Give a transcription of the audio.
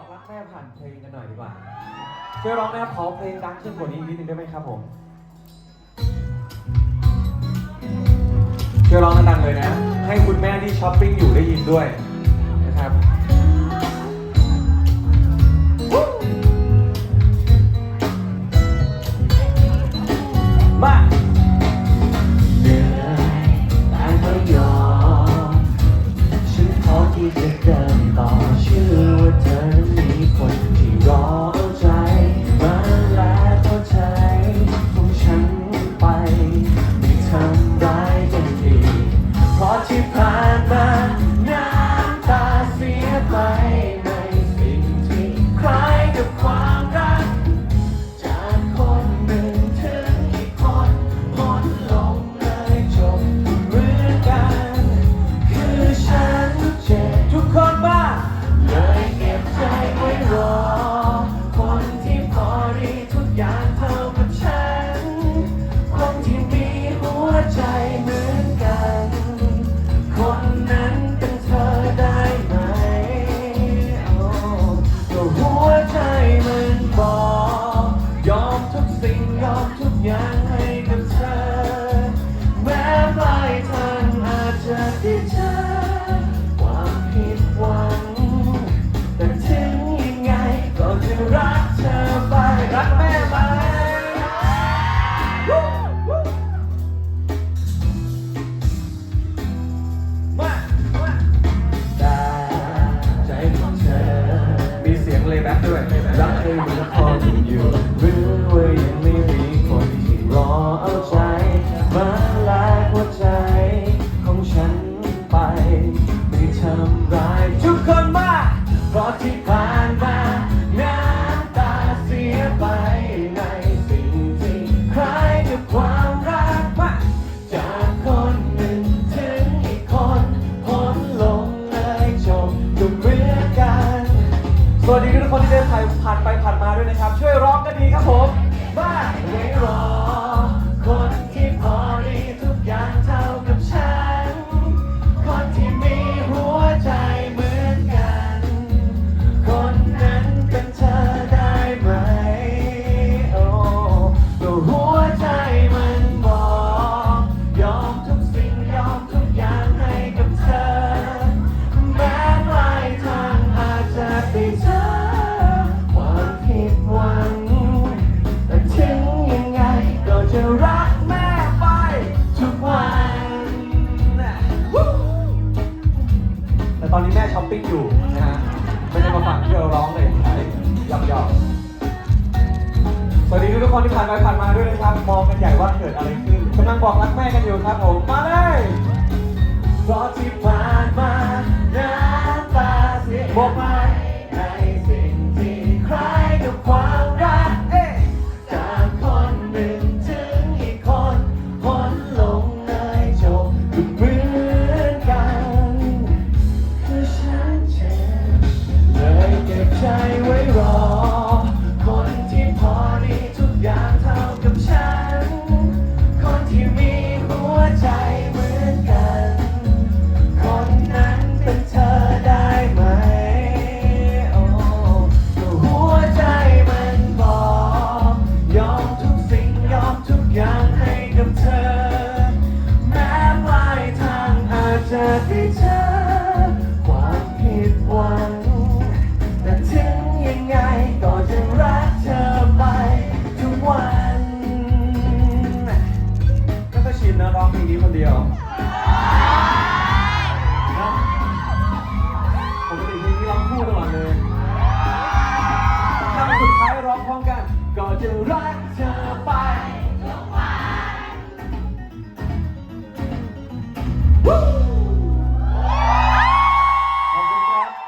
บอกรักแม่ผ่านเพลงกันหน่อยดีกว่าช่วยร้องนะครับขอเพลงดังขึ้นกว่านี้นิดนึงได้ไหมครับผมช่วยร้องดังๆเลยนะ ให้คุณแม่ที่ช้อปปิ้งอยู่ได้ยินด้วย ผ่านมา อยู่หรือว่ายังไม่มีคนที่รอเอาใจ มาแลกหัวใจของฉันไป ไม่ทำร้ายทุกคนมากเพราะที่ผ่าน วัสดีทุกคนที่เดินผ่านไปผ่านมาด้วยนะครับ ช่วยร้องกันดีครับผมบ้าไว้รอง ช้อปปิ้งอยู่นะฮะไม่ได้มาฟังที่เราร้องเลยหยอกหยอกๆสวัสดีทุกคนที่ผ่านไปผ่านมาด้วยนะครับ มองกันใหญ่ว่าเกิดอะไรขึ้นกำลังบอกรักแม่กันอยู่ครับผมมาเลยเพราะที่ผ่านมาน้ำตาเสียหมดไป จะได้เจอความผิดหวังแต่ถึงยังไงก็จะรักเธอไปทุกวันก็จะชินนะร้องเพลงนี้คนเดียวนะปกติเพลงนี้ร้องคู่ตลอดเลยคำสุดท้ายร้องพร้อมกัน ก็จะรักเธอ